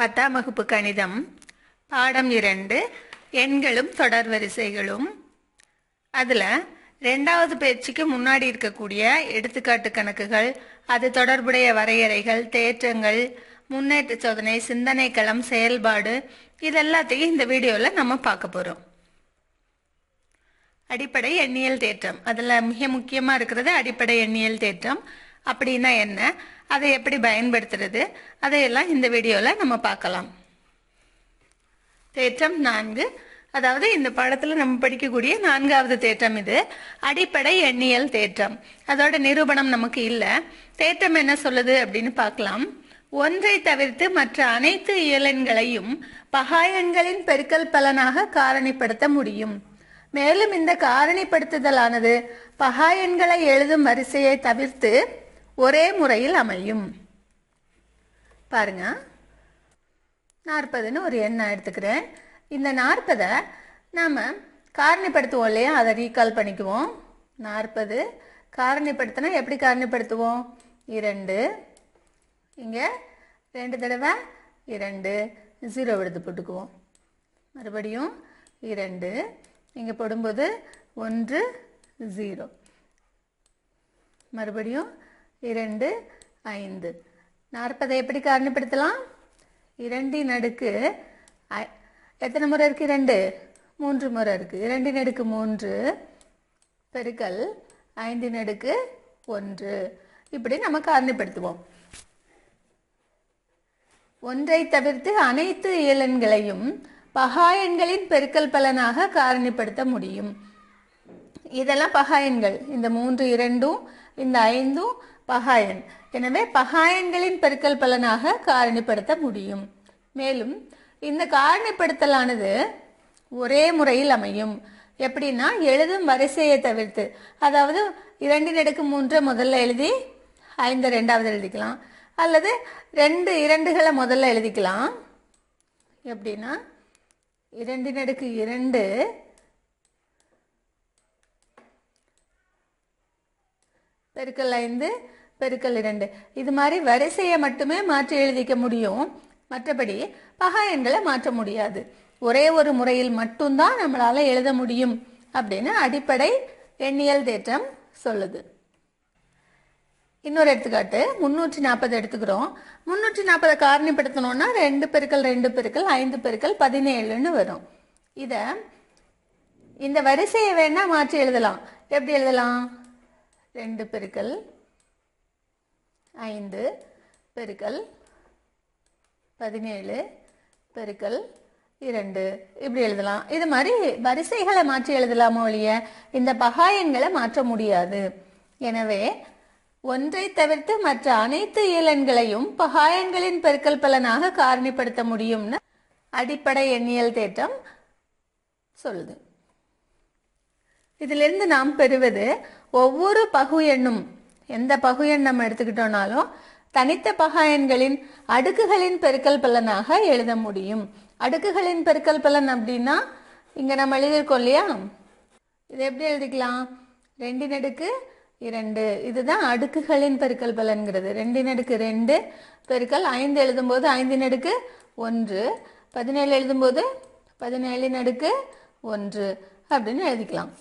பத்தாம் வகுப்பு கணிதம் பாடம் இரண்டு எண்களும் தொடர் வரிசைகளும். அதில் ரெண்டாவது பயிற்சிக்கு முன்னாடி இருக்கக்கூடிய எடுத்துக்காட்டு கணக்குகள் அது தொடர்புடைய வரையறைகள் தேற்றங்கள் முன்னேற்ற சோதனை சிந்தனை களம் செயல்பாடு இது எல்லாத்தையும் இந்த வீடியோவில் நம்ம பார்க்க போகிறோம் அடிப்படை எண்ணியல் தேற்றம். அதில் மிக முக்கியமாக இருக்கிறது அடிப்படை எண்ணியல் தேற்றம். அப்படின்னா என்ன? அதை எப்படி பயன்படுத்துறது? அதையெல்லாம் இந்த வீடியோவில் நம்ம பார்க்கலாம். தேற்றம் நான்கு. அதாவது இந்த பாடத்தில் நம்ம படிக்கக்கூடிய நான்காவது தேற்றம் இது. அடிப்படை எண்ணியல் தேற்றம். அதோட நிரூபணம் நமக்கு இல்லை. தேற்றம் என்ன சொல்லுது அப்படின்னு பார்க்கலாம். ஒன்றை தவிர்த்து மற்ற அனைத்து இயலெண்களையும் பகாயன்களின் பெருக்கல் பலனாக காரணிப்படுத்த முடியும். மேலும் இந்த காரணிப்படுத்துதலானது பகாயன்களை எழுதும் வரிசையை தவிர்த்து ஒரே முறையில் அமையும். பாருங்க. நாற்பதுன்னு ஒரு எண் நான் எடுத்துக்கிறேன். இந்த நாற்பதை நாம் காரணிப்படுத்துவோம் இல்லையா? அதை ரீகால் பண்ணிக்குவோம். நாற்பது. காரணிப்படுத்தினா எப்படி காரணிப்படுத்துவோம்? இரண்டு. இங்கே ரெண்டு தடவை இரண்டு. ஜீரோ எடுத்து போட்டுக்குவோம். மறுபடியும் இரண்டு. இங்கே போடும்போது ஒன்று ஜீரோ மறுபடியும் இரண்டு ஐந்து. நாற்பதை எப்படி காரணிப்படுத்தலாம்? இரண்டின் அடுக்கு எத்தனை முறை இருக்குது இரண்டு? மூன்று முறை இருக்கு. இரண்டின் அடுக்கு மூன்று பெருக்கல் ஐந்தின் அடுக்கு ஒன்று. இப்படி நம்ம காரணிப்படுத்துவோம். ஒன்றை தவிர்த்து அனைத்து இயலன்களையும் பகாயன்களின் பெருக்கல் பலனாக காரணிப்படுத்த முடியும். இதெல்லாம் பகாயன்கள் இந்த மூன்று இரண்டும் இந்த ஐந்தும் பகாயன் எனவே பகாயன்களின் பெருக்கல் பலனாக காரணிப்படுத்த முடியும். மேலும் இந்த காரணிப்படுத்தலானது ஒரே முறையில் அமையும். எப்படின்னா எழுதும் வரிசையை தவிர்த்து. அதாவது இரண்டு நடுக்கு மூன்று முதல்ல எழுதி ஐந்து ரெண்டாவது எழுதிக்கலாம். அல்லது ரெண்டு இரண்டுகளை முதல்ல எழுதிக்கலாம். எப்படின்னா இரண்டு நடுக்கு இரண்டு பெருக்கல் ஐந்து பெருக்கல் இரண்டு. இது மாதிரி வரிசையை மட்டுமே மாற்றி எழுதிக்க முடியும். மற்றபடி பகாயங்களை மாற்ற முடியாது. ஒரே ஒரு முறையில் மட்டும்தான் நம்மளால எழுத முடியும் அப்படின்னு அடிப்படை எண்ணியல் தேற்றம் சொல்லுது. இன்னொரு எடுத்துக்காட்டு முன்னூற்றி நாற்பது எடுத்துக்கிறோம். முன்னூற்றி நாற்பதை காரணிப்படுத்தணும்னா ரெண்டு பெருக்கள் ரெண்டு பெருக்கள் ஐந்து பெருக்கள் பதினேழுன்னு வரும். இதை இந்த வரிசையை வேணா மாற்றி எழுதலாம். எப்படி எழுதலாம்? ரெண்டு பெருக்கள் ஐந்து பெருக்கல் பதினேழு பெருக்கல் இரண்டு. இப்படி எழுதலாம். இது மாதிரி வரிசைகளை மாற்றி எழுதலாமோ ஒழிய? இந்த பகாயங்களை மாற்ற முடியாது. எனவே ஒன்றை தவிர்த்து மற்ற அனைத்து இயலன்களையும் பகாயங்களின் பெருக்கல் பலனாக காரணிப்படுத்த முடியும்னு அடிப்படை எண்ணியல் தேற்றம் சொல்லுது. இதிலிருந்து நாம் பெறுவது ஒவ்வொரு பகு எண்ணும் எந்த பகு எண் நம்ம எடுத்துக்கிட்டோம்னாலும் தனித்த பகாயன்களின் அடுக்குகளின் பெருக்கல் பலனாக எழுத முடியும். அடுக்குகளின் பெருக்கல் பலன் அப்படின்னா இங்கே நம்ம எழுதியிருக்கோம் இல்லையா? இது எப்படி எழுதிக்கலாம்? ரெண்டின் அடுக்கு இரண்டு. இதுதான் அடுக்குகளின் பெருக்கல் பலன்கிறது. ரெண்டின் அடுக்கு ரெண்டு பெருக்கல் ஐந்து எழுதும்போது ஐந்தின் அடுக்கு ஒன்று. பதினேழு எழுதும்போது பதினேழின் அடுக்கு ஒன்று அப்படின்னு எழுதிக்கலாம்.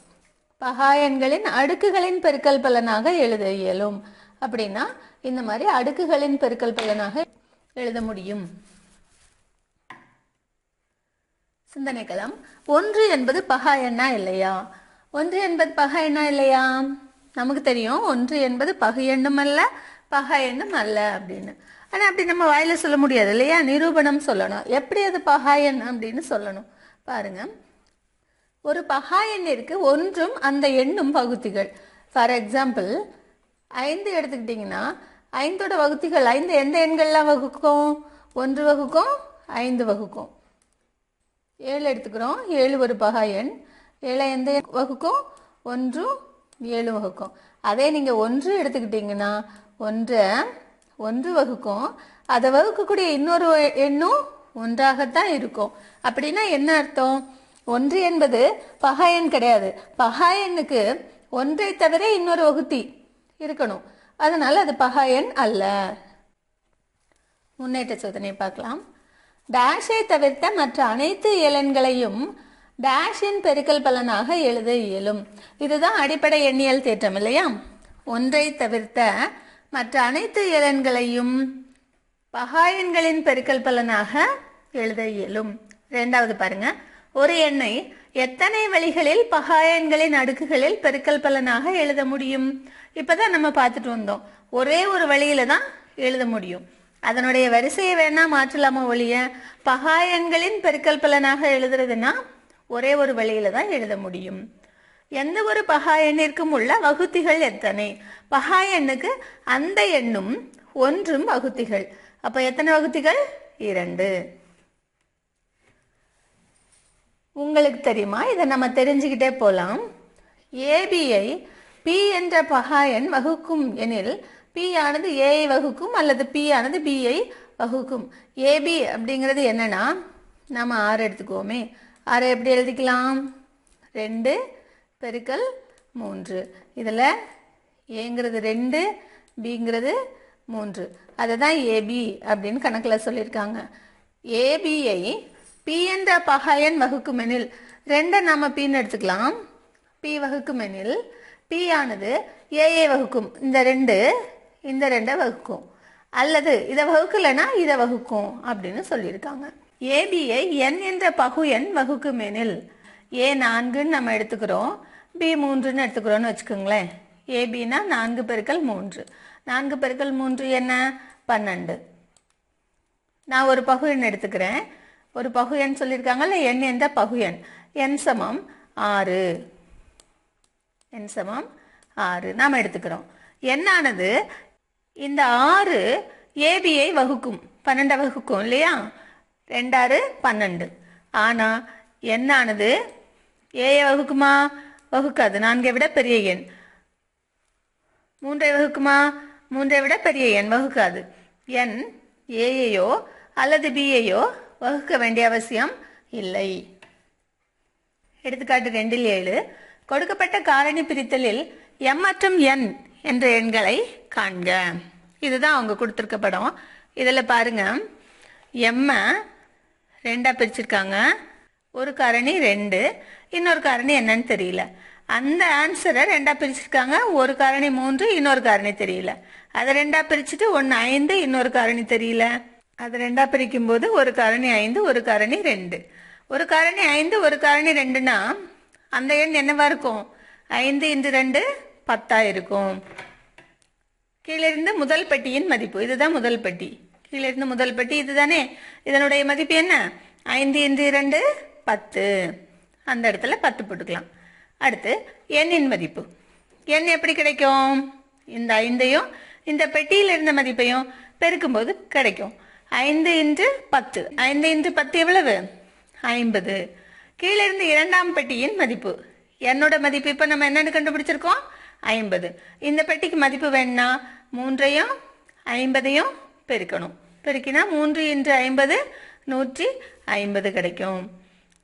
பகாயன்களின் அடுக்குகளின் பெருக்கல் பலனாக எழுத இயலும். அப்படின்னா இந்த மாதிரி அடுக்குகளின் பெருக்கல் பலனாக எழுத முடியும். சிந்தனைக்களம் ஒன்று என்பது பகா எண்ணா இல்லையா? ஒன்று என்பது பகா எண்ணா இல்லையா? நமக்கு தெரியும் ஒன்று என்பது பகு எண்ணும் அல்ல பகா எண்ணும் அல்ல அப்படின்னு. ஆனால் அப்படி நம்ம வாயில சொல்ல முடியாது இல்லையா? நிரூபணம் சொல்லணும். எப்படி அது பகா எண் அப்படின்னு சொல்லணும்? பாருங்க. ஒரு பகா எண்ணிற்கு ஒன்றும் அந்த எண்ணும் பகுதிகள். ஃபார் எக்ஸாம்பிள் ஐந்து எடுத்துக்கிட்டிங்கன்னா ஐந்தோட வகுத்திகள் ஐந்து எந்த எண்கள்லாம் வகுக்கும்? ஒன்று வகுக்கும் ஐந்து வகுக்கும். ஏழு எடுத்துக்கிறோம் ஏழு ஒரு பகா எண். ஏழை எந்த எண் வகுக்கும்? ஒன்றும் ஏழு வகுக்கும். அதே நீங்கள் ஒன்று எடுத்துக்கிட்டிங்கன்னா ஒன்றை ஒன்று வகுக்கும். அதை வகுக்கக்கூடிய இன்னொரு எண்ணும் ஒன்றாகத்தான் இருக்கும். அப்படின்னா என்ன அர்த்தம்? ஒன்று என்பது பகாயன் கிடையாது. பகாயனுக்கு ஒன்றை தவிர இன்னொரு வகுத்தி இருக்கணும். அதனால் அது பகாயன் அல்ல. முன்னேற்ற சோதனை பார்க்கலாம். டேஷை தவிர்த்த மற்ற அனைத்து இயலன்களையும் டேஷின் பெருக்கல் பலனாக எழுத இயலும். இதுதான் அடிப்படை எண்ணியல் தேற்றம் இல்லையா? ஒன்றை தவிர்த்த மற்ற அனைத்து இயலன்களையும் பகாயன்களின் பெருக்கல் பலனாக எழுத இயலும். ரெண்டாவது பாருங்கள் ஒரு எண்ணை எத்தனை வழிகளில் பகாயன்களின் அடுக்குகளில் பெருக்கல் பலனாக எழுத முடியும்? இப்பதான் நம்ம பார்த்துட்டு வந்தோம். ஒரே ஒரு வழியில தான் எழுத முடியும். அதனுடைய வரிசையை வேணா மாற்றலாமா ஒழிய? பகாயன்களின் பெருக்கல் பலனாக எழுதுறதுன்னா ஒரே ஒரு வழியில தான் எழுத முடியும். எந்த ஒரு பகா எண்ணிற்கும் உள்ள வகுத்திகள் எத்தனை? பகா எண்ணுக்கு அந்த எண்ணும் ஒன்றும் வகுத்திகள். அப்ப எத்தனை வகுத்திகள்? இரண்டு. உங்களுக்கு தெரியுமா? இதை நம்ம தெரிஞ்சுக்கிட்டே போகலாம் ஏபியை பி என்ற பகா எண் வகுக்கும் எனில் பி ஆனது ஏஐ வகுக்கும் அல்லது பி ஆனது பிஐ வகுக்கும். ஏபி அப்படிங்கிறது என்னன்னா நம்ம ஆறு எடுத்துக்குவோமே. ஆறு எப்படி எழுதிக்கலாம்? ரெண்டு பெருக்கல் மூன்று. இதில் ஏங்கிறது ரெண்டு பிங்கிறது மூன்று. அதை தான் ஏபி அப்படின்னு கணக்கில் சொல்லியிருக்காங்க. ஏபியை பி என்ற பகையன் வகுக்கும் எனில் ரெண்டை நாம் பின்னு எடுத்துக்கலாம். பி வகுக்கும் எனில் பி ஆனது ஏஏ வகுக்கும். இந்த ரெண்டு இந்த ரெண்டை வகுக்கும். அல்லது இதை வகுக்கலைன்னா இதை வகுக்கும் அப்படின்னு சொல்லியிருக்காங்க. ஏபியை என் என்ற பகு எண் வகுக்குமெனில். ஏ நான்குன்னு நம்ம எடுத்துக்கிறோம். பி மூன்றுன்னு எடுத்துக்கிறோன்னு வச்சுக்கோங்களேன். ஏபினா நான்கு பெருக்கள் மூன்று. நான்கு பெருக்கள் மூன்று என்ன? பன்னெண்டு. நான் ஒரு பகு எண் எடுத்துக்கிறேன். ஒரு பகு சொல்லியிருக்காங்கல்ல என் எந்த பகு எண் என் சமம் ஆறு. என் சமம் ஆறு. நாம் எடுத்துக்கிறோம். என்னானது? இந்த ஆறு ஏபியை வகுக்கும். பன்னெண்டை வகுக்கும் இல்லையா? ரெண்டாறு பன்னெண்டு. ஆனால் என்னானது? ஏயை வகுக்குமா? வகுக்காது. நான்கை விட பெரிய எண். மூன்றை வகுக்குமா? மூன்றை விட பெரிய எண். வகுக்காது. எண் ஏயையோ அல்லது பியையோ வகுக்க வேண்டிய அவசியம் இல்லை. எடுத்துக்காட்டு ரெண்டில் ஏழு. கொடுக்கப்பட்ட காரணி பிரித்தலில் எம் மற்றும் என் என்ற எண்களை காண்க. இதுதான் அவங்க கொடுத்துருக்க படம். இதில் பாருங்க. எம்மை ரெண்டாக பிரிச்சிருக்காங்க. ஒரு காரணி ரெண்டு. இன்னொரு காரணி என்னன்னு தெரியல. அந்த ஆன்சரை ரெண்டாக பிரிச்சிருக்காங்க. ஒரு காரணி மூன்று இன்னொரு காரணி தெரியல. அதை ரெண்டாக பிரிச்சுட்டு ஒன்று ஐந்து இன்னொரு காரணி தெரியல. அது ரெண்டா பிரிக்கும் போது ஒரு காரணி ஐந்து ஒரு காரணி ரெண்டு. ஒரு காரணி ஐந்து ஒரு காரணி ரெண்டுனா அந்த எண் என்னவா இருக்கும்? ஐந்து இன்று ரெண்டு பத்தா இருக்கும். கீழே இருந்து முதல் பெட்டியின் மதிப்பு. இதுதான் முதல் பெட்டி. கீழே இருந்து முதல் பெட்டி இதுதானே? இதனுடைய மதிப்பு என்ன? ஐந்து இன்று இரண்டு பத்து. அந்த இடத்துல பத்து போட்டுக்கலாம். அடுத்து எண்ணின் மதிப்பு. எண் எப்படி கிடைக்கும்? இந்த ஐந்தையும் இந்த பெட்டியில் இருந்த மதிப்பையும் பெருக்கும்போது கிடைக்கும். ஐந்து இன்று பத்து. ஐந்து இன்று பத்து எவ்வளவு? ஐம்பது. கீழே இருந்து இரண்டாம் பெட்டியின் மதிப்பு. என்னோட மதிப்பு இப்போ நம்ம என்னென்னு கண்டுபிடிச்சிருக்கோம்? ஐம்பது. இந்த பெட்டிக்கு மதிப்பு வேணும்னா மூன்றையும் ஐம்பதையும் பெருக்கணும். பெருக்கினா மூன்று இன்று ஐம்பது நூற்றி ஐம்பது கிடைக்கும்.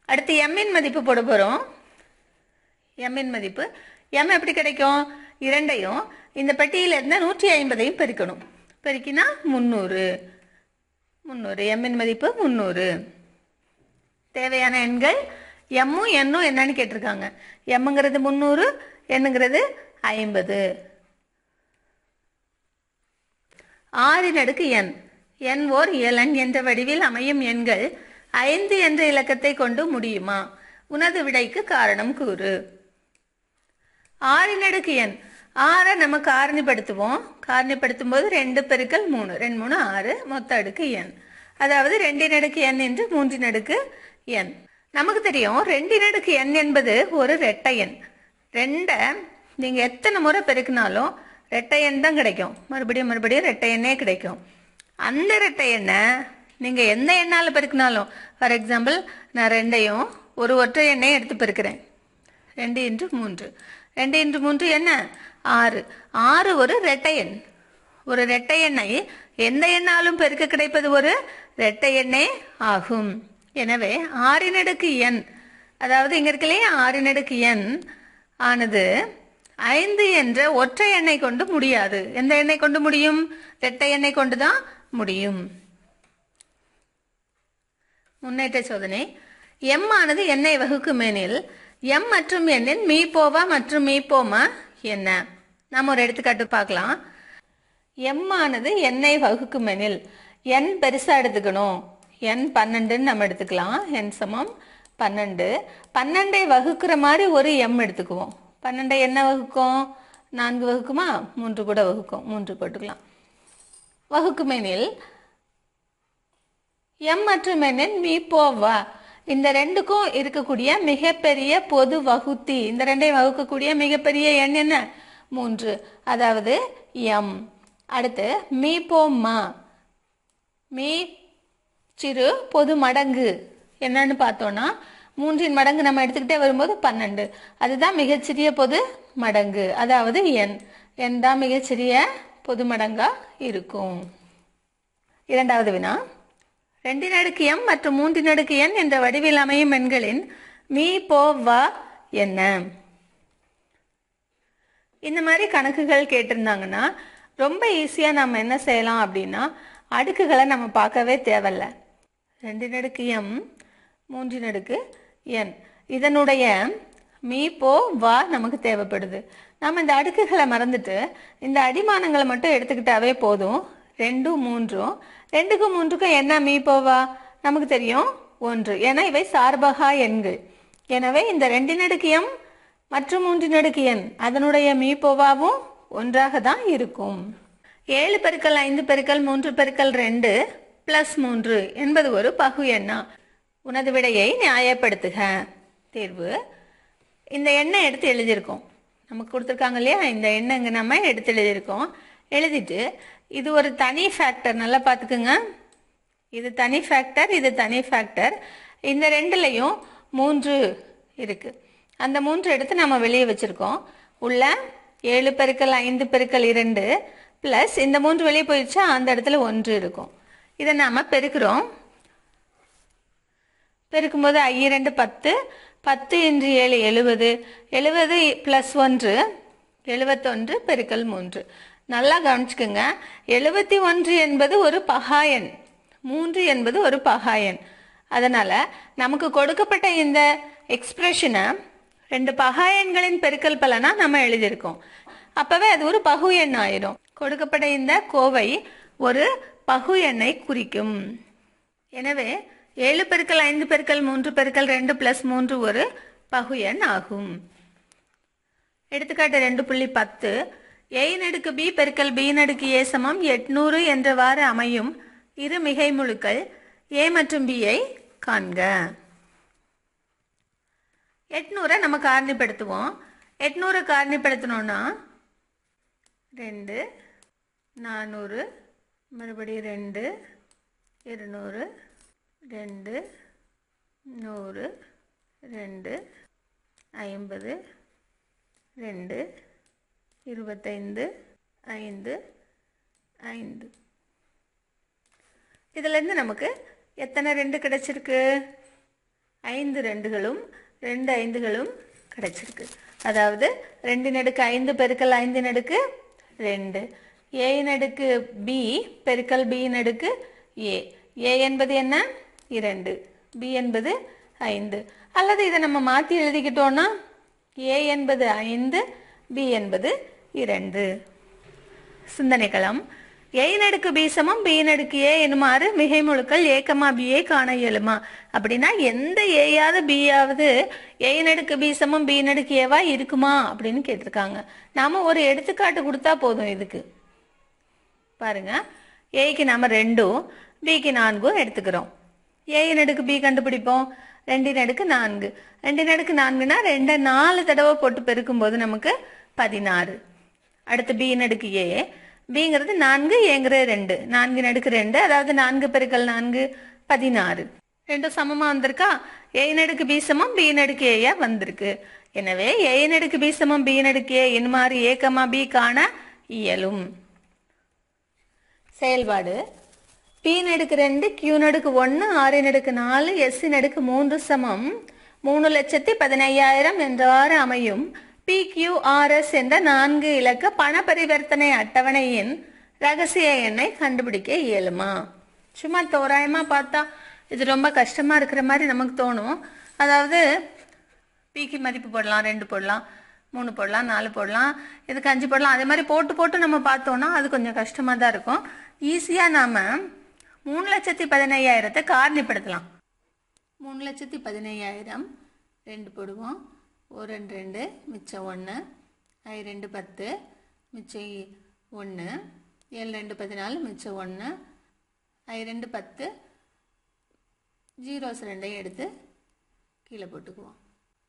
அடுத்து எம்மின் மதிப்பு போட போகிறோம் எம்மின் மதிப்பு. எம் எப்படி கிடைக்கும்? இரண்டையும் இந்த பெட்டியில் இருந்தால் நூற்றி ஐம்பதையும் பெருக்கணும். பெருக்கினா முந்நூறு. முந்நூறு. எம்மின் மதிப்பு முந்நூறு. தேவையான எண்கள் எம்மும் எண்ணும் என்னன்னு கேட்டிருக்காங்க. எம்முங்கிறது முந்நூறு எண்ணுங்கிறது ஐம்பது. ஆறின் அடுக்கு எண் எண் ஓர் இயலன் என்ற வடிவில் அமையும் எண்கள் ஐந்து என்ற இலக்கத்தை கொண்டு முடியுமா? உனது விடைக்கு காரணம் கூறு. ஆறின் அடுக்கு எண் ஆறை நம்ம காரணிப்படுத்துவோம். காரணிப்படுத்தும் போது ரெண்டு பெருக்கல் மூணு. ரெண்டு மூணு ஆறு. மொத்த அடுக்கு எண். அதாவது ரெண்டின் அடுக்கு எண் என்று மூன்றின் அடுக்கு எண். நமக்கு தெரியும் ரெண்டின் அடுக்கு எண் என்பது ஒரு ரெட்டை எண். ரெண்டை நீங்க எத்தனை முறை பெருக்கினாலும் ரெட்டை எண் தான் கிடைக்கும். மறுபடியும் மறுபடியும் ரெட்டை எண்ணே கிடைக்கும். அந்த ரெட்டை எண்ணை நீங்க எந்த எண்ணால் பெருக்கினாலும் ஃபார் எக்ஸாம்பிள் நான் ரெண்டையும் ஒரு ஒற்றை எண்ணையும் எடுத்து பெருக்கிறேன். ரெண்டு இன்று மூன்று. ரெண்டு இன்று மூன்று என்ன? ஆறு. ஆறு ஒரு ரெட்டை எண். ஒரு ரெட்டை எண்ணை எந்த எண்ணாலும் பெருக்க கிடைப்பது ஒரு ரெட்டை எண்ணே ஆகும். எனவே ஆறினடுக்கு எண். அதாவது இங்க இருக்கு ஆறின் அடுக்கு எண் ஆனது ஐந்து என்ற ஒற்றை எண்ணை கொண்டு முடியாது. எந்த எண்ணை கொண்டு முடியும்? ரெட்டை எண்ணை கொண்டு தான் முடியும். முன்னேற்ற சோதனை. எம் ஆனது என்னை வகுக்கும் எனில் எம் மற்றும் எண்ணின் மீபோவா மற்றும் மீபோமா என்ன? நாம் ஒரு எடுத்துக்காட்டு பார்க்கலாம். எம் ஆனது எண்ணை வகுக்கும் எனில் என் பெருசாக எடுத்துக்கணும். என் பன்னெண்டுன்னு நம்ம எடுத்துக்கலாம். என் சமம் பன்னெண்டு. பன்னெண்டை வகுக்கிற மாதிரி ஒரு எம் எடுத்துக்குவோம். பன்னெண்டை என்ன வகுக்கும்? நான்கு வகுக்குமா? மூன்று கூட வகுக்கும். மூன்று போட்டுக்கலாம். வகுக்குமெனில் எம் மற்றும் எண்ணின் போவா இந்த ரெண்டுக்கும் இருக்கக்கூடிய மிகப்பெரிய பொது வகுத்தி இந்த ரெண்டையும் வகுக்கக்கூடிய மிகப்பெரிய எண் என்ன? மூன்று. அதாவது எம். அடுத்து மீப்போமா மீ. சிறு பொது மடங்கு. என்னன்னு பார்த்தோன்னா மூன்றின் மடங்கு நம்ம எடுத்துக்கிட்டே வரும்போது பன்னெண்டு. அதுதான் மிகச்சிறிய பொது மடங்கு. அதாவது எண். எண் தான் மிகச்சிறிய பொது மடங்காக இருக்கும். இரண்டாவது வினா. ரெண்டின் அடுக்கு எம் மற்றும் மூன்றின் அடுக்கு எண் என்ற வடிவில் அமையும் எண்களின் மீ போ வ என்ன? இந்த மாதிரி கணக்குகள் கேட்டிருந்தாங்கன்னா ரொம்ப ஈஸியாக நம்ம என்ன செய்யலாம் அப்படின்னா அடுக்குகளை நம்ம பார்க்கவே தேவையில்ல. ரெண்டு நடுக்கு எம் மூன்று நடுக்கு என் இதனுடைய மீ போ வா நமக்கு தேவைப்படுது. நம்ம இந்த அடுக்குகளை மறந்துட்டு இந்த அடிமானங்களை மட்டும் எடுத்துக்கிட்டாவே போதும். ரெண்டும் மூன்றும். ரெண்டுக்கும் மூன்றுக்கும் என்ன மீ போவா நமக்கு தெரியும். ஒன்று. ஏன்னா இவை சார்பகா எண்கள். எனவே இந்த ரெண்டு நடுக்கியம் மற்றும் மூன்றின் அடுக்கு எண் அதனுடைய மீபோவாவும் ஒன்றாக தான் இருக்கும். ஏழு பெருக்கல் ஐந்து பெருக்கல் மூன்று பெருக்கல் ரெண்டு பிளஸ் மூன்று என்பது ஒரு பகு எண்ணா. உனது விடையை நியாயப்படுத்துக. தேர்வு. இந்த எண்ணை எடுத்து எழுதியிருக்கோம். நமக்கு கொடுத்துருக்காங்க இல்லையா? இந்த எண்ணங்க நம்ம எடுத்து எழுதியிருக்கோம். எழுதிட்டு இது ஒரு தனி ஃபேக்டர் நல்லா பார்த்துக்குங்க. இது தனி ஃபேக்டர் இது தனி ஃபேக்டர் இந்த ரெண்டுலையும் மூன்று இருக்குது அந்த மூன்று எடுத்து நம்ம வெளியே வச்சுருக்கோம். உள்ள ஏழு பெருக்கல் ஐந்து பெருக்கல் இரண்டு ப்ளஸ் இந்த மூன்று வெளியே போயிடுச்சா அந்த இடத்துல ஒன்று இருக்கும். இதை நாம் பெருக்கிறோம். பெருக்கும்போது ஐ இரண்டு பத்து பத்து இன்று ஏழு எழுபது எழுபது ப்ளஸ் ஒன்று எழுபத்தொன்று பெருக்கல் மூன்று. நல்லா கவனிச்சுக்கோங்க. எழுபத்தி ஒன்று என்பது ஒரு பகாயன் மூன்று என்பது ஒரு பகாயன் அதனால் நமக்கு கொடுக்கப்பட்ட இந்த எக்ஸ்பிரஷனை ரெண்டு பகாயன்களின் பெருக்கல் பலனா நம்ம எழுதியிருக்கோம். அப்பவே அது ஒரு பகு எண் ஆயிரும். கொடுக்கப்பட்ட இந்த கோவை ஒரு பகு எண்ணை குறிக்கும். எனவே ஏழு பெருக்கல் ஐந்து பெருக்கல் மூன்று பெருக்கல் ரெண்டு பிளஸ் மூன்று ஒரு பகு எண் ஆகும். எடுத்துக்காட்டு ரெண்டு புள்ளி பத்து. ஏ நடுக்கு பி பெருக்கல் பி நடுக்கு ஏ சமம். எட்நூறு என்றவாறு அமையும் இரு மிகை முழுக்கள் ஏ மற்றும் பியை காண்க. எட்நூறை நம்ம காரணிப்படுத்துவோம். எட்நூறை காரணிப்படுத்தணும்னா ரெண்டு நானூறு மறுபடியும் ரெண்டு இருநூறு ரெண்டு நூறு ரெண்டு ஐம்பது ரெண்டு இருபத்தைந்து ஐந்து ஐந்து. இதுலேருந்து நமக்கு எத்தனை ரெண்டு கிடச்சிருக்கு? ஐந்து ரெண்டுகளும் ரெண்டு ஐந்துகளும் கிடைச்சிருக்கு. அதாவது ரெண்டு நடுக்கு ஐந்து பெருக்கல் ஐந்து நடுக்கு ரெண்டு. ஏ நடுக்கு பி பெருக்கல் பி நடுக்கு ஏ ஏ என்பது என்ன? இரண்டு. பி என்பது ஐந்து. அல்லது இதை நம்ம மாற்றி எழுதிக்கிட்டோம்னா ஏ என்பது ஐந்து பி என்பது இரண்டு. சிந்தனைக்களம் ஏ நடுக்கு பி சமம் பி நடுக்கு ஏ எனுமாறு மிகை முழுக்கள் ஏக்கமா பியை காண இயலுமா? அப்படின்னா எந்த ஏயாவது பியாவது ஏ நடுக்கு பி சமம் பி நடுக்கு ஏவா இருக்குமா? அப்படின்னு கேட்டிருக்காங்க. நாம ஒரு எடுத்துக்காட்டு கொடுத்தா போதும் இதுக்கு. பாருங்க. ஏக்கு நாம ரெண்டும் பிக்கு நான்கும் எடுத்துக்கிறோம். ஏ நடுக்கு பி கண்டுபிடிப்போம். ரெண்டு நடுக்கு நான்கு. ரெண்டு நடுக்கு நான்குனா ரெண்டை நாலு தடவை போட்டு பெருக்கும் போது நமக்கு பதினாறு. அடுத்து பி நடுக்கு ஏ பிங்கிறது நான்கு ஏங்கிறது ரெண்டு. நான்கு நடுக்கு ரெண்டு அதாவது நான்கு பெருக்கள் நான்கு பதினாறு. ரெண்டும் சமமா வந்திருக்கா? ஏ நடுக்கு பி சமம் பி நடுக்கு ஏயா வந்திருக்கு. எனவே ஏ நடுக்கு பி சமம் பி நடுக்கு ஏ இன்மாறு ஏக்கமா பி காண இயலும். செயல்பாடு. பி நடுக்கு ரெண்டு கியூ நடுக்கு ஒன்று ஆறு நடுக்கு நாலு எஸ்சி நடுக்கு மூன்று சமம். மூணு லட்சத்தி பதினையாயிரம் என்றவாறு அமையும். பி கியூ என்ற நான்கு இலக்க பண பரிவர்த்தனை அட்டவணையின் ரகசிய எண்ணை கண்டுபிடிக்க இயலுமா? சும்மா தோராயமா பார்த்தா இது ரொம்ப கஷ்டமாக இருக்கிற மாதிரி நமக்கு தோணும். அதாவது பிக்கு மதிப்பு போடலாம் ரெண்டு போடலாம் மூணு போடலாம் நாலு போடலாம் இதுக்கு அஞ்சு போடலாம் அதே மாதிரி போட்டு போட்டு நம்ம பார்த்தோன்னா அது கொஞ்சம் கஷ்டமாக தான் இருக்கும். ஈஸியாக நாம் மூணு லட்சத்தி பதினையாயிரத்தை காரணிப்படுத்தலாம். மூணு லட்சத்தி பதினையாயிரம் ரெண்டு போடுவோம். ஒரு ரெண்டு ரெண்டு. மிச்சம் ஒன்று ஐ ரெண்டு பத்து. மிச்சம் ஒன்று ஏழு ரெண்டு பதினாலு. மிச்சம் ஒன்று ஐ ரெண்டு பத்து. ஜீரோஸ் ரெண்டையும் எடுத்து கீழே போட்டுக்குவோம்.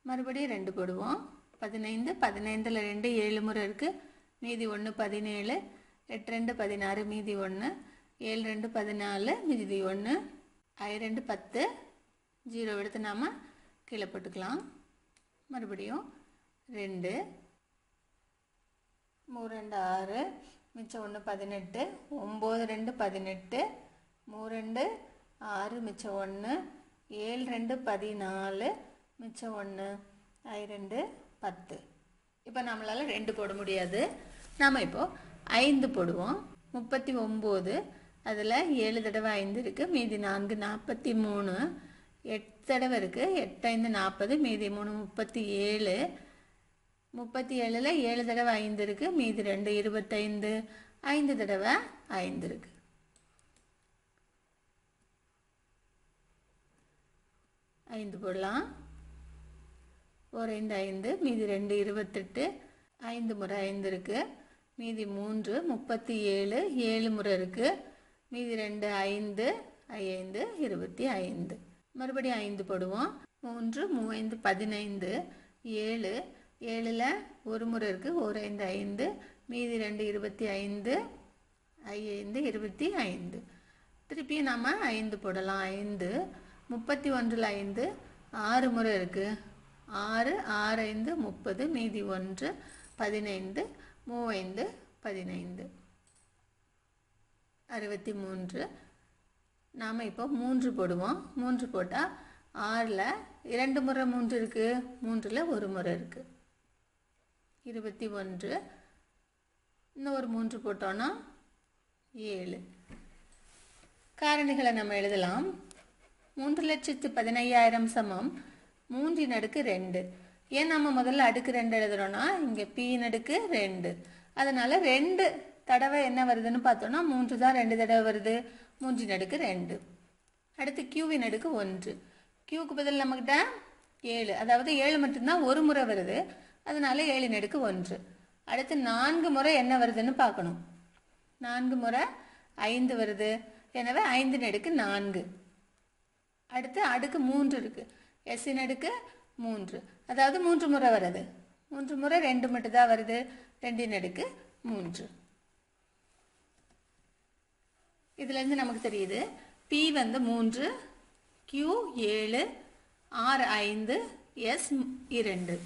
மறுபடியும் ரெண்டு போடுவோம். பதினைந்து பதினைந்தில் ரெண்டு ஏழு முறை இருக்குது மீதி ஒன்று பதினேழு. எட்டு ரெண்டு பதினாறு மீதி ஒன்று ஏழு ரெண்டு பதினாலு மீதி ஒன்று ஐ ரெண்டு பத்து. ஜீரோ எடுத்து நாம் கீழே போட்டுக்கலாம். மறுபடியும் ரெண்டு மூணு ரெண்டு ஆறு மிச்சம் ஒன்று பதினெட்டு ஒம்பது ரெண்டு பதினெட்டு மூணு ரெண்டு ஆறு மிச்சம் ஒன்று ஏழு ரெண்டு பதினாலு மிச்சம் ஒன்று ஐ ரெண்டு பத்து. இப்போ நம்மளால் ரெண்டு போட முடியாது. நாம் இப்போது ஐந்து போடுவோம். முப்பத்தி ஒம்பது அதில் ஏழு தடவை ஐந்து இருக்குது மீதி நான்கு நாற்பத்தி மூணு எட்டு தடவை இருக்குது எட்டு ஐந்து நாற்பது மீதி மூணு முப்பத்தி ஏழு. முப்பத்தி ஏழில் ஏழு தடவை ஐந்து இருக்குது மீதி ரெண்டு இருபத்தைந்து. ஐந்து தடவை ஐந்து இருக்குது ஐந்து போடலாம். ஒரு ஐந்து ஐந்து மீதி ரெண்டு இருபத்தெட்டு. ஐந்து முறை ஐந்து இருக்குது மீதி மூன்று முப்பத்தி ஏழு. ஏழு முறை இருக்குது மீதி ரெண்டு ஐந்து ஐந்து இருபத்தி ஐந்து. மறுபடியும் ஐந்து போடுவோம். மூன்று மூவைந்து பதினைந்து ஏழு. ஏழில் ஒரு முறை இருக்குது ஒரு ஐந்து ஐந்து. மீதி ரெண்டு இருபத்தி ஐந்து. ஐந்து இருபத்தி ஐந்து. திருப்பியும் நாம் ஐந்து போடலாம். ஐந்து. முப்பத்தி ஒன்றில் ஐந்து. ஆறு முறை இருக்குது ஆறு ஆறு ஐந்து முப்பது. மீதி ஒன்று பதினைந்து. மூவைந்து பதினைந்து. அறுபத்தி மூன்று. நாம் இப்போ மூன்று போடுவோம். மூன்று போட்டால் ஆறில் இரண்டு முறை மூன்று இருக்குது மூன்றில் ஒரு முறை இருக்குது இருபத்தி ஒன்று. இன்னும் ஒரு மூன்று போட்டோன்னா ஏழு. காரணிகளை நம்ம எழுதலாம். மூன்று லட்சத்து பதினையாயிரம் சமம். மூன்றின் அடுக்கு ரெண்டு. ஏன் நம்ம முதல்ல அடுக்கு ரெண்டு எழுதுகிறோன்னா இங்கே பீன் அடுக்கு ரெண்டு. அதனால ரெண்டு தடவை என்ன வருதுன்னு பார்த்தோம்னா மூன்று தான் ரெண்டு தடவை வருது. மூன்றின் அடுக்கு ரெண்டு. அடுத்து கியூவின் அடுக்கு ஒன்று. கியூக்கு பதில் நம்மக்கிட்ட ஏழு. அதாவது ஏழு மட்டும்தான் ஒரு முறை வருது. அதனால ஏழின் அடுக்கு ஒன்று. அடுத்து நான்கு முறை என்ன வருதுன்னு பார்க்கணும். நான்கு முறை ஐந்து வருது. எனவே ஐந்தின் அடுக்கு நான்கு. அடுத்து அடுக்கு மூன்று இருக்கு. எஸ்ஸின் அடுக்கு மூன்று. அதாவது மூன்று முறை வருது. மூன்று முறை ரெண்டு மட்டும் தான் வருது. ரெண்டின் அடுக்கு மூன்று. இதுலேருந்து நமக்கு தெரியுது. பி வந்து மூன்று கியூ ஏழு ஆர் ஐந்து எஸ் இரண்டு.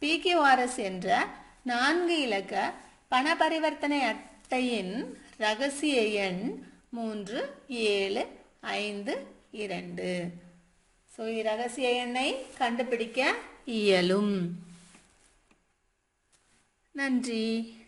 பிகியூஆர்எஸ் என்ற நான்கு இலக்க பண பரிவர்த்தனை அட்டையின் ரகசிய எண் மூன்று ஏழு ஐந்து இரண்டு. ஸோ இரகசிய எண்ணை கண்டுபிடிக்க இயலும். நன்றி.